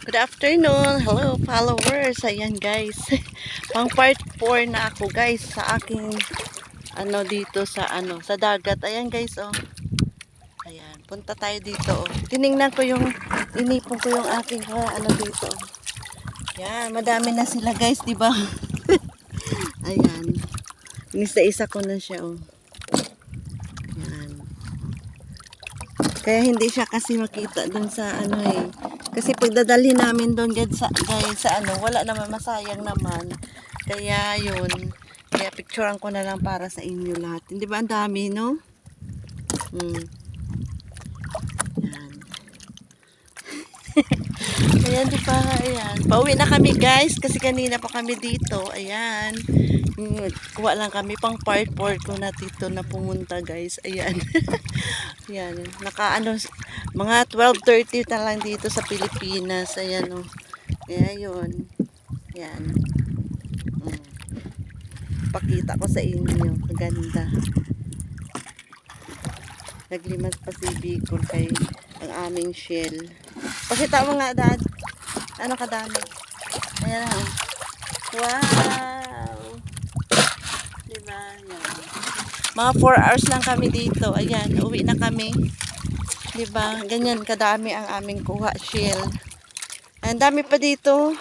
Good afternoon. Hello followers. Ayan guys. Pang part 4 na ako guys sa aking ano dito sa ano sa dagat. Ayan guys oh. Ayan, punta tayo dito oh. Tiningnan ko yung inipon ko yung aking ah, ano dito. oh. Yan, madami na sila guys, di ba? Ayan. Inisa-isa ko na siya oh. Yan. Kaya hindi siya kasi makita dun sa ano eh. Kasi pagdadalhin namin doon guys sa, guys, sa ano, wala naman masayang naman. Kaya yun. Kaya picturean ko na lang para sa inyo lahat. Hindi ba ang dami, no? Hmm. Yan. Ayan, di ba? Ayan. Pauwi na kami guys kasi kanina pa kami dito. Ayan. Kuha lang kami pang part 4 ko na dito na pumunta guys. Ayan. Ayan. Naka ano, mga 12.30 na lang dito sa Pilipinas. Ayan o. Oh. Kaya yun. Ayan. Mm. Pakita ko sa inyo. Maganda. Naglimas pa si Bicol kay ang aming shell. Pakita mo nga, Dad. Ano kadami? Ayan. Wow! Diba? Ayan. Mga 4 hours lang kami dito. Ayan, uwi na kami. 'Di ba? Ganyan kadami ang aming kuha shell. Ang dami pa dito.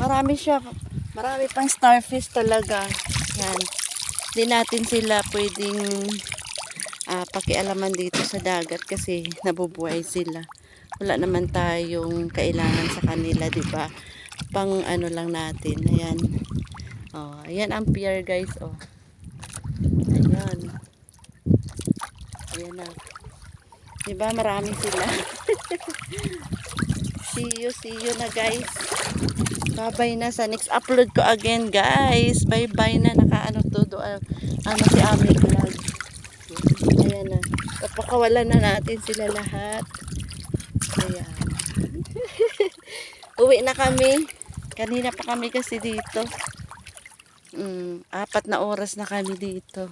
Marami siya. Marami pang starfish talaga. Yan. Hindi natin sila pwedeng ah, pakialaman dito sa dagat kasi nabubuhay sila. Wala naman tayong kailangan sa kanila, 'di ba? Pang ano lang natin. Ayan. Oh, ayan ang pier, guys, oh. Ayan. Ayan na. Diba marami sila. see you, see you na guys. Bye-bye na sa next upload ko again guys. Bye-bye na. Nakaano to do, ah, ano si Ami vlog. Ayan na. Kapakawalan na natin sila lahat. Ayan. Uwi na kami. Kanina pa kami kasi dito. Mm, apat na oras na kami dito.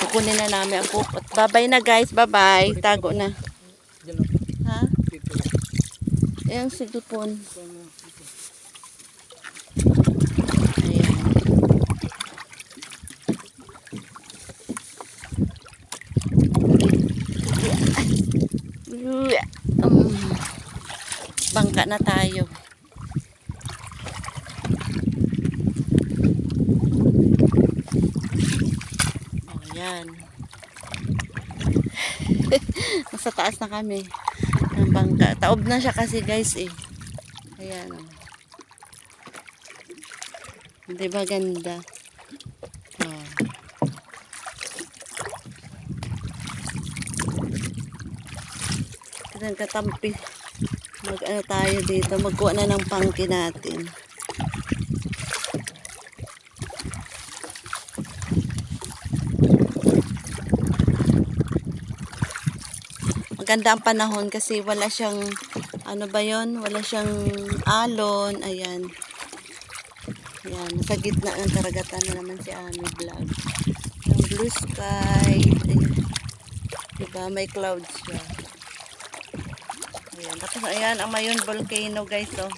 Kukunin na namin ang pupot. Bye-bye na guys. Bye-bye. Tago na. Ha? Ayan si bangka na tayo. Ayan. Nasa taas na kami ng bangka. Taob na siya kasi guys eh. Ayan o. Di ba ganda? Oh. Kadang katampi. Mag ano tayo dito. Magkuha na ng pangki natin. maganda ang panahon kasi wala siyang ano ba yon wala siyang alon. Ayan. Ayan. Sa gitna ng karagatan na naman si Ami vlog. Yung blue sky. Ayan. diba? May clouds siya ayan tapos ayan ang mayon volcano guys oh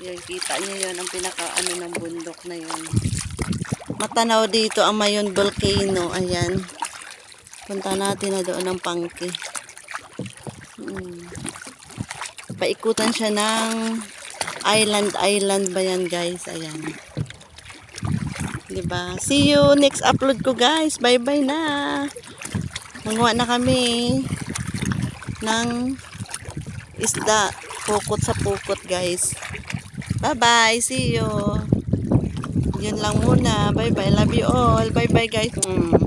yun kita nyo yun ang pinaka ano ng bundok na yun matanaw dito ang mayon volcano ayan Punta natin na doon ng pangke. Hmm. Paikutan siya ng island island ba yan guys? Ayan. 'Di ba? See you next upload ko guys. Bye bye na. Manguha na kami ng isda. Pukot sa pukot guys. Bye bye. See you. Yun lang muna. Bye bye. Love you all. Bye bye guys. Mm.